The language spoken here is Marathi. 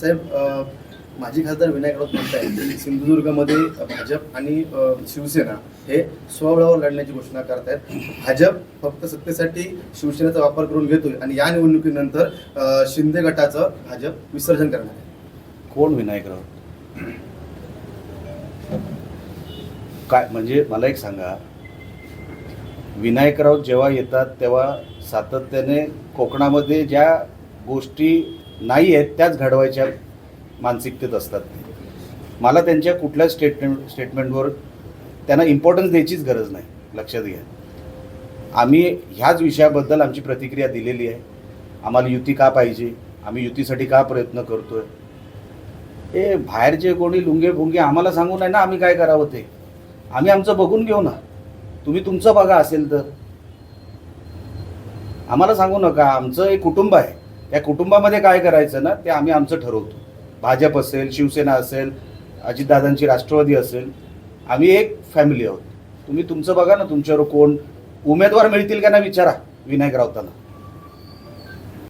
साहेब माजी खासदार विनायक राऊत म्हणतायत सिंधुदुर्गमध्ये भाजप आणि शिवसेना हे स्वबळावर लढण्याची घोषणा करतायत. भाजप फक्त सत्तेसाठी शिवसेनेचा वापर करून घेतोय आणि या निवडणुकीनंतर शिंदे गटाचं भाजप विसर्जन करणार आहे. कोण विनायकराव काय म्हणजे मला एक सांगा. विनायकराव जेव्हा येतात तेव्हा सातत्याने कोकणामध्ये ज्या गोष्टी नाही आहेत त्याच घडवायच्या मानसिकतेत असतात. मला त्यांच्या कुठल्याच स्टेटमेंट स्टेटमेंटवर त्यांना इम्पॉर्टन्स द्यायचीच गरज नाही लक्षात घ्या. आम्ही ह्याच विषयाबद्दल आमची प्रतिक्रिया दिलेली आहे. आम्हाला युती का पाहिजे? आम्ही युतीसाठी का प्रयत्न करतोय? हे बाहेरचे कोणी लुंगे भुंगे आम्हाला सांगू नाही ना आम्ही काय करावं ते? आम्ही आमचं बघून घेऊ ना. तुम्ही तुमचं बघा असेल तर. आम्हाला सांगू नका आमचं एक कुटुंब आहे. या कुटुंबामध्ये काय करायचं ना ते आम्ही आमचं ठरवतो. भाजप असेल शिवसेना असेल अजितदादांची राष्ट्रवादी असेल आम्ही एक फॅमिली आहोत. तुम्ही तुमचं बघा ना तुमच्यावर कोण उमेदवार मिळतील का ना विचारा विनायक राऊतांना